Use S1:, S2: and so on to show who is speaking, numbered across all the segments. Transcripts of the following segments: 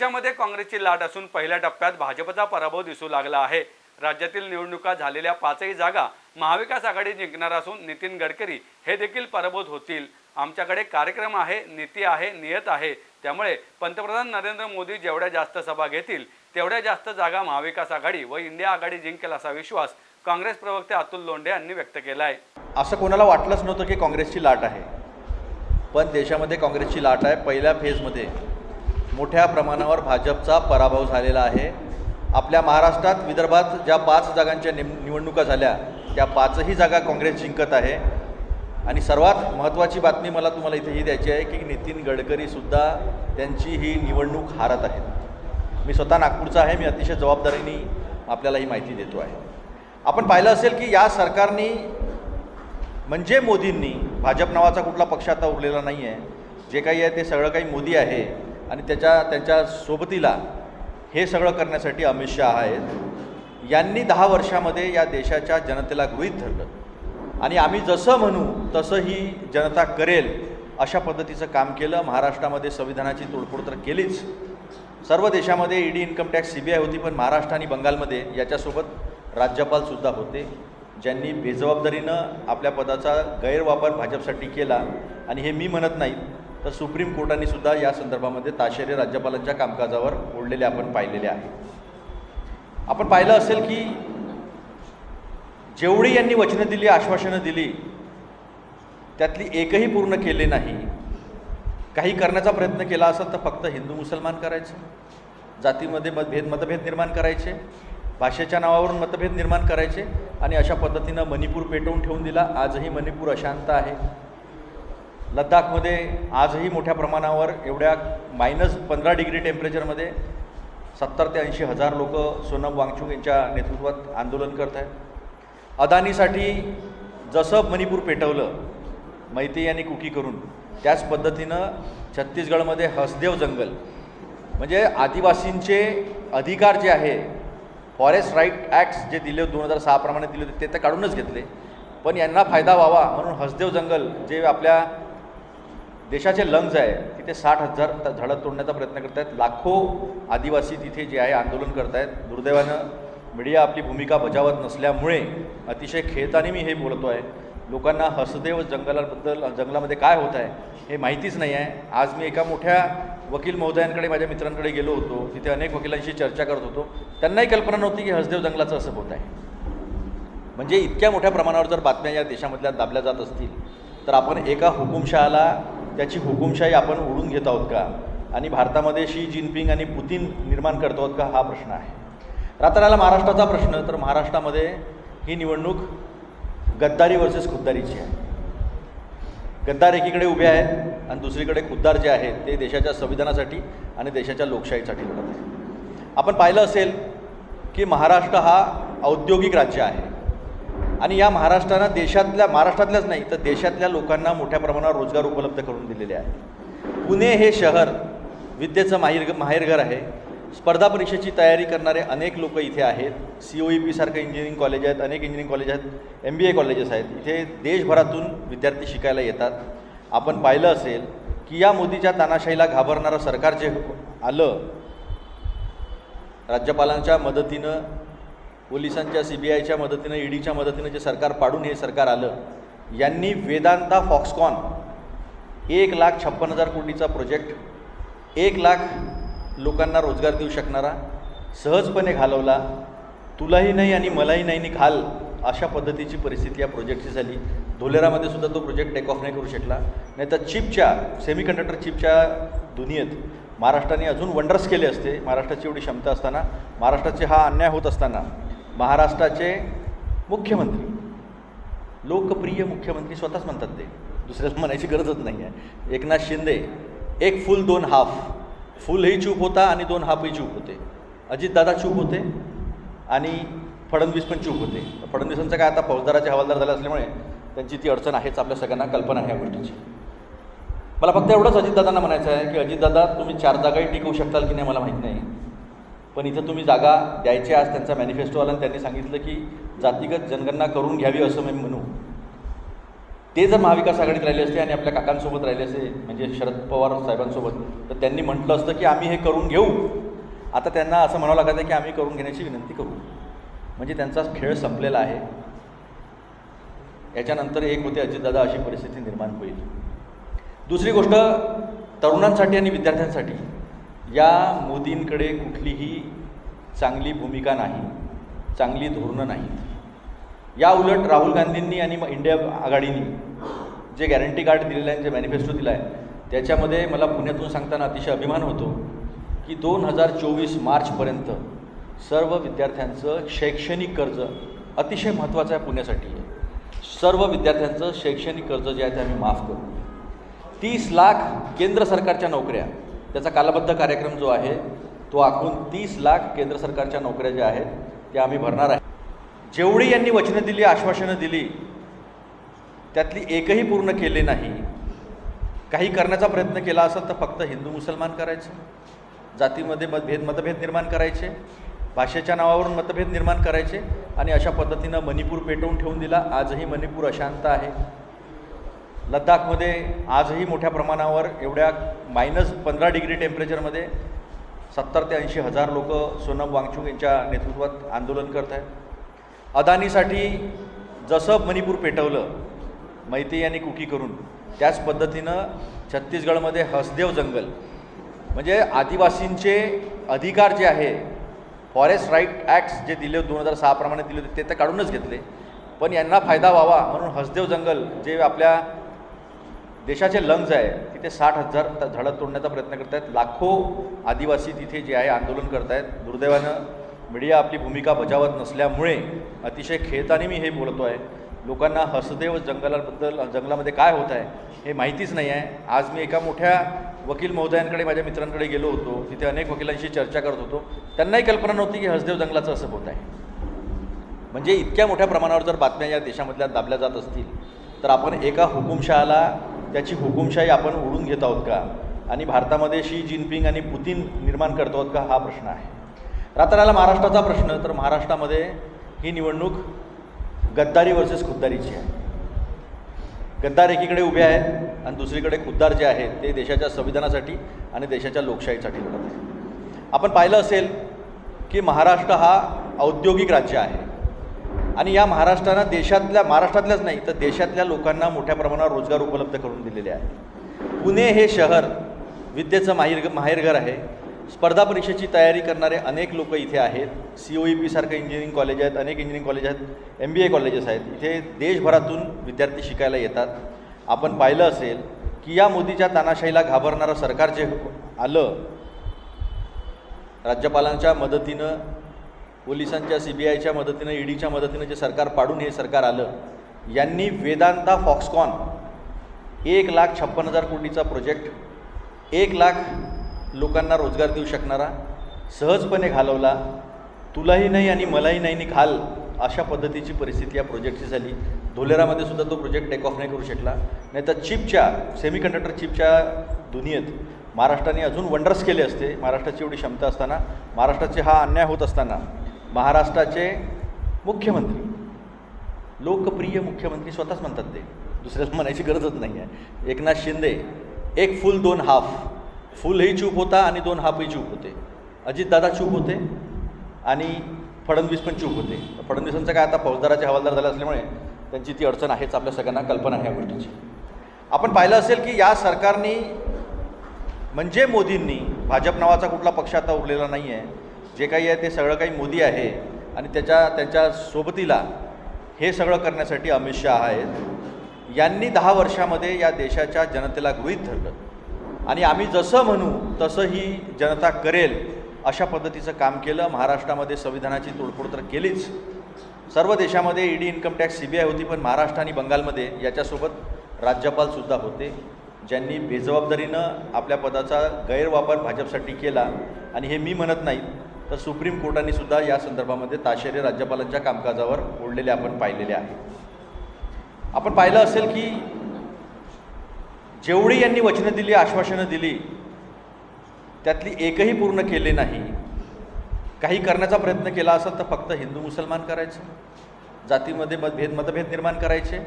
S1: देशामध्ये काँग्रेसची लाट असून पहिल्या टप्प्यात भाजपचा पराभव दिसू लागला आहे. राज्यातील निवडणुका झालेल्या पाचही जागा महाविकास आघाडी जिंकणार असून नितीन गडकरी हे देखील पराभूत होतील. आमच्याकडे कार्यक्रम आहे नीती आहे नियत आहे. त्यामुळे पंतप्रधान नरेंद्र मोदी जेवढ्या जास्त सभा घेतील तेवढ्या जास्त जागा महाविकास आघाडी व इंडिया आघाडी जिंकेल असा विश्वास काँग्रेस प्रवक्ते अतुल लोंढे यांनी व्यक्त केला आहे
S2: असं कोणाला वाटलंच नव्हतं की काँग्रेसची लाट आहे. पण देशामध्ये काँग्रेसची लाट आहे. पहिल्या फेजमध्ये मोठ्या प्रमाणावर भाजपचा पराभव झालेला आहे. आपल्या महाराष्ट्रात विदर्भात ज्या पाच जागांच्या निम निवडणुका झाल्या त्या पाचही जागा काँग्रेस जिंकत आहे. आणि सर्वात महत्त्वाची बातमी मला तुम्हाला इथे ही द्यायची आहे की नितीन गडकरीसुद्धा त्यांची ही निवडणूक हारत आहेत. मी स्वतः नागपूरचा आहे मी अतिशय जबाबदारीने आपल्याला ही माहिती देतो आहे. आपण पाहिलं असेल की या सरकारने म्हणजे मोदींनी भाजप नावाचा कुठला पक्ष आता उरलेला नाही आहे जे काही आहे ते सगळं काही मोदी आहे. आणि त्याच्या त्यांच्या सोबतीला हे सगळं करण्यासाठी अमित शहा आहेत. यांनी दहा वर्षामध्ये या देशाच्या जनतेला गृहीत धरलं. आणि आम्ही जसं म्हणू तसं ही जनता करेल अशा पद्धतीचं काम केलं. महाराष्ट्रामध्ये संविधानाची तोडफोड तर केलीच. सर्व देशामध्ये ED income tax C B I होती पण महाराष्ट्र आणि बंगालमध्ये याच्यासोबत राज्यपालसुद्धा होते ज्यांनी बेजबाबदारीनं आपल्या पदाचा गैरवापर भाजपसाठी केला. आणि हे मी म्हणत नाही तर सुप्रीम कोर्टाने सुद्धा या संदर्भामध्ये ताशेरे राज्यपालांच्या कामकाजावर ओढलेले आपण पाहिलेले आहे. आपण पाहिलं असेल की जेवढी यांनी वचनं दिली आश्वासनं दिली त्यातली एकही पूर्ण केले नाही. काही करण्याचा प्रयत्न केला असेल तर फक्त हिंदू मुसलमान करायचं जातीमध्ये मतभेद मतभेद निर्माण करायचे भाषेच्या नावावरून मतभेद निर्माण करायचे आणि अशा पद्धतीनं मणिपूर पेटवून ठेवून दिला. आजही मणिपूर अशांत आहे. लद्दाखमध्ये आजही मोठ्या प्रमाणावर एवढ्या मायनस पंधरा डिग्री टेम्परेचरमध्ये सत्तर ते ऐंशी हजार लोक सोनम वांगचुक यांच्या नेतृत्वात आंदोलन करत आहेत. अदानीसाठी जसं मणिपूर पेटवलं मैती यांनी कुकी करून त्याच पद्धतीनं छत्तीसगडमध्ये हसदेव जंगल म्हणजे आदिवासींचे अधिकार जे आहे फॉरेस्ट राईट ॲक्ट्स जे दिले दोन हजार सहाप्रमाणे दिले होते ते तर काढूनच घेतले. पण यांना फायदा व्हावा म्हणून हसदेव जंगल जे आपल्या देशाचे लंग्ज आहे तिथे साठ हजार झाडं तोडण्याचा प्रयत्न करत आहेत लाखो आदिवासी तिथे जे आहे आंदोलन करत आहेत दुर्दैवानं मीडिया आपली भूमिका बजावत नसल्यामुळे अतिशय खेळताना मी हे बोलतो आहे लोकांना हसदेव जंगलाबद्दल जंगलामध्ये काय होत आहे हे माहितीच नाही आहे. आज मी एका मोठ्या वकील महोदयांकडे माझ्या मित्रांकडे गेलो होतो. तिथे अनेक वकिलांशी चर्चा करत होतो. त्यांनाही कल्पना नव्हती की हसदेव जंगलाचं असं होत आहे. म्हणजे इतक्या मोठ्या प्रमाणावर जर बातम्या या देशामधल्या दाबल्या जात असतील तर आपण एका हुकुमशहाला त्याची हुकुमशाही आपण ओढून घेत आहोत का? आणि भारतामध्ये शी जिनपिंग आणि पुतीन निर्माण करतो आहोत का? हा प्रश्न आहे. रात्र आला महाराष्ट्राचा प्रश्न तर महाराष्ट्रामध्ये ही निवडणूक गद्दारी वर्सेस खुद्दारीची आहे. गद्दार एकीकडे उभे आहेत आणि दुसरीकडे खुद्दार जे आहेत ते देशाच्या संविधानासाठी आणि देशाच्या लोकशाहीसाठी लढत आहेत. आपण पाहिलं असेल की महाराष्ट्र हा औद्योगिक राज्य आहे. आणि या महाराष्ट्रानं देशातल्या महाराष्ट्रातल्याच नाही तर देशातल्या लोकांना मोठ्या प्रमाणावर रोजगार उपलब्ध करून दिलेले आहे. पुणे हे शहर विद्येचं माहीर माहेरघर आहे. स्पर्धा परीक्षेची तयारी करणारे अनेक लोक इथे आहेत. सी ओ ई पी सारखं इंजिनिअरिंग कॉलेज आहेत अनेक इंजिनिअरिंग कॉलेज आहेत एम बी ए कॉलेजेस आहेत. इथे देशभरातून विद्यार्थी शिकायला येतात. आपण पाहिलं असेल की या मोदीच्या तानाशाहीला घाबरणारं सरकार जे आलं राज्यपालांच्या मदतीनं पोलिसांच्या सी बी आयच्या मदतीनं ईडीच्या मदतीनं जे सरकार पाडून हे सरकार आलं यांनी वेदांता फॉक्सकॉन एक लाख छप्पन हजार कोटीचा प्रोजेक्ट एक लाख लोकांना रोजगार देऊ शकणारा सहजपणे घालवला तुलाही नाही आणि मलाही नाही घाल अशा पद्धतीची परिस्थिती या प्रोजेक्टची झाली. धोलेरामध्ये सुद्धा तो प्रोजेक्ट टेक ऑफ नाही करू शकला. नाही तर चिपच्या सेमीकंडक्टर चिपच्या दुनियेत महाराष्ट्राने अजून वंडर्स केले असते. महाराष्ट्राची एवढी क्षमता असताना महाराष्ट्राचे हा अन्याय होत असताना महाराष्ट्राचे मुख्यमंत्री. लोकप्रिय मुख्यमंत्री स्वतःच म्हणतात ते. दुसऱ्याला म्हणायची गरजच नाही आहे एकनाथ शिंदे एक फुल दोन हाफ. फुलही चूप होता आणि दोन हाफही चूप होते. अजितदादा चूप होते आणि फडणवीस पण चूप होते. फडणवीसांचं काय आता फौजदाराचे हवालदार झाले असल्यामुळे त्यांची ती अडचण आहेच आपल्या सगळ्यांना कल्पना आहे या गोष्टीची. मला फक्त एवढंच अजितदादांना म्हणायचं आहे की अजितदादा तुम्ही चार जागाही टिकवू शकताल की नाही मला माहीत नाही. पण इथं तुम्ही जागा द्यायची आज त्यांचा मॅनिफेस्टो आला आणि त्यांनी सांगितलं की जातीगत जनगणना करून घ्यावी असं मी म्हणू. ते जर महाविकास आघाडीत राहिले असते आणि आपल्या काकांसोबत राहिले असते म्हणजे शरद पवार साहेबांसोबत तर त्यांनी म्हटलं असतं की आम्ही हे करून घेऊ. आता त्यांना असं म्हणावं लागत आहे की आम्ही करून घेण्याची विनंती करू. म्हणजे त्यांचा खेळ संपलेला आहे. याच्यानंतर एक होते अजितदादा अशी परिस्थिती निर्माण होईल. दुसरी गोष्ट तरुणांसाठी आणि विद्यार्थ्यांसाठी. या मोदींकडे कुठलीही चांगली भूमिका नाही चांगली धोरणं नाहीत या उलट राहुल गांधींनी आणि म- इंडिया आघाडीनी जे गॅरंटी कार्ड दिलेलं आहे जे मॅनिफेस्टो दिला आहे त्याच्यामध्ये मला पुण्यातून सांगताना अतिशय अभिमान होतो की दोन हजार चोवीस मार्चपर्यंत सर्व विद्यार्थ्यांचं शैक्षणिक कर्ज अतिशय महत्त्वाचं आहे पुण्यासाठी. सर्व विद्यार्थ्यांचं शैक्षणिक कर्ज जे आहे ते आम्ही माफ करू. तीस लाख केंद्र सरकारच्या नोकऱ्या त्याचा कालबद्ध कार्यक्रम जो आहे तो आखून तीस लाख केंद्र सरकारच्या नोकऱ्या ज्या आहेत त्या आम्ही भरणार आहे. जेवढी यांनी वचनं दिली आश्वासनं दिली त्यातली एकही पूर्ण केले नाही. काही करण्याचा प्रयत्न केला असेल तर फक्त हिंदू मुसलमान करायचं जातीमध्ये मतभेद मतभेद निर्माण करायचे भाषेच्या नावावरून मतभेद निर्माण करायचे आणि अशा पद्धतीनं मणिपूर पेटवून ठेवून दिला. आजही मणिपूर अशांत आहे. लद्दाखमध्ये आजही मोठ्या प्रमाणावर एवढ्या मायनस पंधरा डिग्री टेम्परेचरमध्ये सत्तर ते ऐंशी हजार लोक सोनम वांगचुक यांच्या नेतृत्वात आंदोलन करत आहेत. अदानीसाठी जसं मणिपूर पेटवलं मैती आणि कुकी करून त्याच पद्धतीनं छत्तीसगडमध्ये हसदेव जंगल म्हणजे आदिवासींचे अधिकार जे आहे फॉरेस्ट राईट ॲक्ट्स जे दिले दोन हजार सहाप्रमाणे दिले होते ते तर काढूनच घेतले पण यांना फायदा व्हावा म्हणून हसदेव जंगल जे आपल्या देशाचे लंग्ज आहे तिथे साठ हजार झाडं तोडण्याचा प्रयत्न करत आहेत लाखो आदिवासी तिथे जे आहे आंदोलन करत आहेत दुर्दैवानं मीडिया आपली भूमिका बजावत नसल्यामुळे अतिशय खेळताना मी हे बोलतो आहे. लोकांना हसदेव जंगलाबद्दल जंगलामध्ये काय होत आहे हे माहितीच नाही आहे. आज मी एका मोठ्या वकील महोदयांकडे माझ्या मित्रांकडे गेलो होतो. तिथे अनेक वकिलांशी चर्चा करत होतो. त्यांनाही कल्पना नव्हती की हसदेव जंगलाचं असं होत आहे. म्हणजे इतक्या मोठ्या प्रमाणावर जर बातम्या या देशामधल्या दाबल्या जात असतील तर आपण एका हुकुमशहाला त्याची हुकुमशाही आपण ओढून घेत आहोत का? आणि भारतामध्ये शी जिनपिंग आणि पुतीन निर्माण करतो आहोत का? हा प्रश्न आहे. राहता राहिला महाराष्ट्राचा प्रश्न तर महाराष्ट्रामध्ये ही निवडणूक गद्दारी वर्सेस खुद्दारीची आहे. गद्दार एकीकडे उभे आहेत आणि दुसरीकडे खुद्दार जे आहेत ते देशाच्या संविधानासाठी आणि देशाच्या लोकशाहीसाठी लढत आहेत. आपण पाहिलं असेल की महाराष्ट्र हा औद्योगिक राज्य आहे. आणि या महाराष्ट्रानं देशातल्या महाराष्ट्रातल्याच नाही तर देशातल्या लोकांना मोठ्या प्रमाणावर रोजगार उपलब्ध करून दिलेले आहे. पुणे हे शहर विद्येचं माहीर माहेरघर आहे. स्पर्धा परीक्षेची तयारी करणारे अनेक लोक इथे आहेत. सी ओ ई पी सारखं इंजिनिअरिंग कॉलेज आहेत अनेक इंजिनिअरिंग कॉलेज आहेत एम बी ए कॉलेजेस आहेत. इथे देशभरातून विद्यार्थी शिकायला येतात. आपण पाहिलं असेल की या मोदीच्या तानाशाहीला घाबरणारं सरकार जे आलं राज्यपालांच्या मदतीनं पोलिसांच्या सी बी आयच्या मदतीनं ई डीच्या मदतीनं जे सरकार पाडून हे सरकार आलं यांनी वेदांता फॉक्सकॉन एक लाख छप्पन हजार कोटीचा प्रोजेक्ट एक लाख लोकांना रोजगार देऊ शकणारा सहजपणे घालवला तुलाही नाही आणि मलाही नाही घाल अशा पद्धतीची परिस्थिती या प्रोजेक्टची झाली. धोलेरामध्ये सुद्धा तो प्रोजेक्ट टेक ऑफ नाही करू शकला. नाही तर चिपच्या सेमीकंडक्टर चिपच्या दुनियेत महाराष्ट्राने अजून वंडर्स केले असते. महाराष्ट्राची एवढी क्षमता असताना महाराष्ट्राचे हा अन्याय होत असताना महाराष्ट्राचे मुख्यमंत्री. लोकप्रिय मुख्यमंत्री स्वतःच म्हणतात ते. दुसऱ्याला म्हणायची गरजच नाही आहे. एकनाथ शिंदे एक फुल दोन हाफ. फुलही चूप होता आणि दोन हाफही चूप होते. अजितदादा चूप होते आणि फडणवीस पण चूप होते. फडणवीसांचं काय आता फौजदाराचे हवालदार झाले असल्यामुळे त्यांची ती अडचण आहेच आपल्या सगळ्यांना कल्पना आहे या गोष्टीची. आपण पाहिलं असेल की या सरकारनी म्हणजे मोदींनी भाजप नावाचा कुठला पक्ष आता उरलेला नाही आहे जे काही आहे ते सगळं काही मोदी आहे आणि त्याच्या त्यांच्या सोबतीला हे सगळं करण्यासाठी अमित शहा आहेत. यांनी दहा वर्षामध्ये या देशाच्या जनतेला गृहीत धरलं. आणि आम्ही जसं म्हणू तसं ही जनता करेल अशा पद्धतीचं काम केलं. महाराष्ट्रामध्ये संविधानाची तोडफोड तर केलीच. सर्व देशामध्ये ED income tax C B I होती पण महाराष्ट्र आणि बंगालमध्ये याच्यासोबत राज्यपालसुद्धा होते ज्यांनी बेजबाबदारीनं आपल्या पदाचा गैरवापर भाजपसाठी केला. आणि हे मी म्हणत नाही तर सुप्रीम कोर्टाने सुद्धा या संदर्भामध्ये ताशेरे राज्यपालांच्या कामकाजावर ओढलेले आपण पाहिलेले आहे. आपण पाहिलं असेल की जेवढी यांनी वचनं दिली आश्वासनं दिली त्यातली एकही पूर्ण केले नाही. काही करण्याचा प्रयत्न केला असेल तर फक्त हिंदू मुसलमान करायचं जातीमध्ये मतभेद मतभेद निर्माण करायचे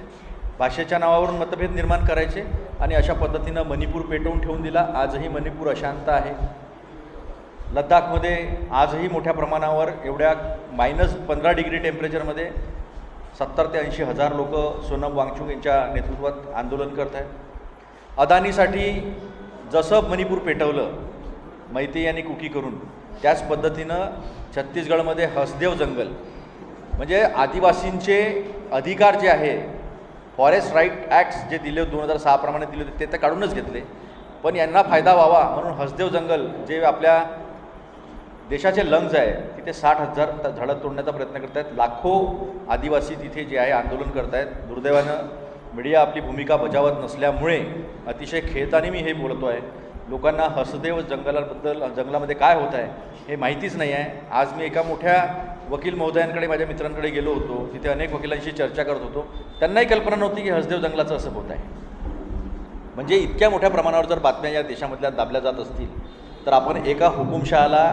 S2: भाषेच्या नावावरून मतभेद निर्माण करायचे आणि अशा पद्धतीनं मणिपूर पेटवून ठेवून दिला. आजही मणिपूर अशांत आहे. लद्दाखमध्ये आजही मोठ्या प्रमाणावर एवढ्या मायनस पंधरा डिग्री टेम्परेचरमध्ये सत्तर ते ऐंशी हजार लोक सोनम वांगचुक यांच्या नेतृत्वात आंदोलन करत आहेत. अदानीसाठी जसं मणिपूर पेटवलं मैती आणि कुकी करून त्याच पद्धतीनं छत्तीसगडमध्ये हसदेव जंगल म्हणजे आदिवासींचे अधिकार जे आहे फॉरेस्ट राईट ॲक्ट्स जे दिले दोन हजार सहाप्रमाणे दिले होते ते तर काढूनच घेतले पण यांना फायदा व्हावा म्हणून हसदेव जंगल जे आपल्या देशाचे लंग्ज आहे तिथे साठ हजार झाडं तोडण्याचा प्रयत्न करत आहेत लाखो आदिवासी तिथे जे आहे आंदोलन करत आहेत दुर्दैवानं मीडिया आपली भूमिका बजावत नसल्यामुळे अतिशय खेळताना मी हे बोलतो आहे. लोकांना हसदेव जंगलाबद्दल जंगलामध्ये काय होत आहे हे माहितीच नाही आहे. आज मी एका मोठ्या वकील महोदयांकडे माझ्या मित्रांकडे गेलो होतो. तिथे अनेक वकिलांशी चर्चा करत होतो. त्यांनाही कल्पना नव्हती की हसदेव जंगलाचं असं होत आहे. म्हणजे इतक्या मोठ्या प्रमाणावर जर बातम्या या देशामधल्या दाबल्या जात असतील तर आपण एका हुकुमशहाला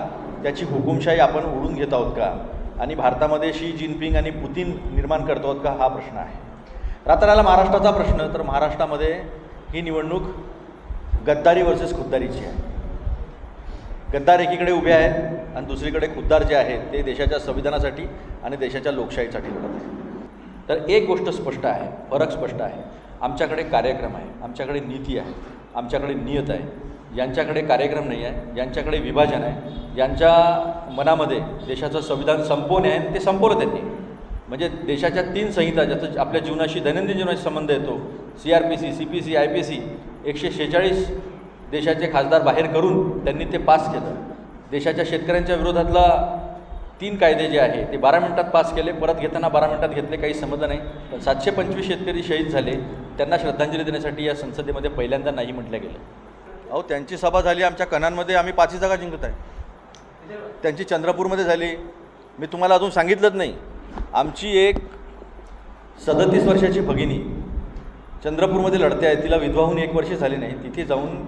S2: त्याची हुकुमशाही आपण ओढून घेत आहोत का? आणि भारतामध्ये शी जिनपिंग आणि पुतीन निर्माण करतो आहोत का? हा प्रश्न आहे. रात्राला महाराष्ट्राचा प्रश्न तर महाराष्ट्रामध्ये ही निवडणूक गद्दारी वर्सेस खुद्दारीची आहे. गद्दार एकीकडे उभे आहेत आणि दुसरीकडे खुद्दार जे आहेत ते देशाच्या संविधानासाठी आणि देशाच्या लोकशाहीसाठी लढत आहेत. तर एक गोष्ट स्पष्ट आहे फरक स्पष्ट आहे. आमच्याकडे कार्यक्रम आहे आमच्याकडे नीती आहे आमच्याकडे नियत आहे. यांच्याकडे कार्यक्रम नाही आहे यांच्याकडे विभाजन आहे यांच्या मनामध्ये देशाचं संविधान संपवणे आहे ते संपवलं त्यांनी. म्हणजे देशाच्या तीन संहिता ज्याचा आपल्या जीवनाशी दैनंदिन जीवनाशी संबंध येतो C R P C C P C I P C एकशे शेहेचाळीस देशाचे खासदार बाहेर करून त्यांनी ते पास केलं. देशाच्या शेतकऱ्यांच्या विरोधातला तीन कायदे जे आहे ते बारा मिनिटात पास केले परत घेताना बारा मिनिटात घेतले काही समजलं नाही. पण सातशे पंचवीस शेतकरी शहीद झाले त्यांना श्रद्धांजली देण्यासाठी या संसदेमध्ये पहिल्यांदा नाही म्हटलं गेलं. अहो त्यांची सभा झाली आमच्या कणांमध्ये आम्ही पाचही जागा जिंकत आहे. त्यांची चंद्रपूरमध्ये झाली. मी तुम्हाला अजून सांगितलंच नाही. आमची एक सदतीस वर्षाची भगिनी चंद्रपूरमध्ये लढते आहे. तिला विधवा होऊन एक वर्ष झाली नाही. तिथे जाऊन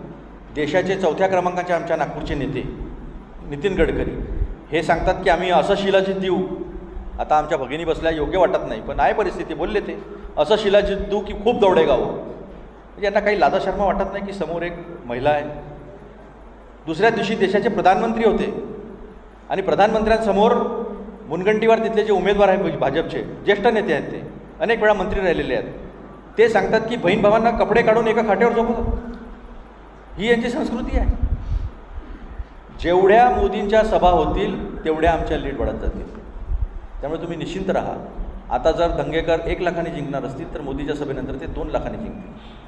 S2: देशाचे चौथ्या क्रमांकाचे आमच्या नागपूरचे नेते नितीन गडकरी हे सांगतात की आम्ही असं शिलाजित देऊ. आता आमच्या भगिनी बसल्या योग्य वाटत नाही पण आहे परिस्थिती बोलले ते. असं शिलाजित देऊ की खूप दौडे गावं म्हणजे यांना काही लादा शर्मा वाटत नाही की समोर एक महिला आहे. दुसऱ्या दिवशी देशाचे प्रधानमंत्री होते. आणि प्रधानमंत्र्यांसमोर मुनगंटीवर तिथले जे उमेदवार आहेत भाजपचे ज्येष्ठ नेते आहेत ते अनेक वेळा मंत्री राहिलेले आहेत. ते सांगतात की बहीण भावांना कपडे काढून एका खाट्यावर झोपवतात ही यांची संस्कृती आहे. जेवढ्या मोदींच्या सभा होतील तेवढ्या आमच्या लीड वाढत जातील. त्यामुळे तुम्ही निश्चिंत राहा. आता जर दंगेकर एक लाखाने जिंकणार असतील तर मोदीच्या सभेनंतर ते दोन लाखाने जिंकतील.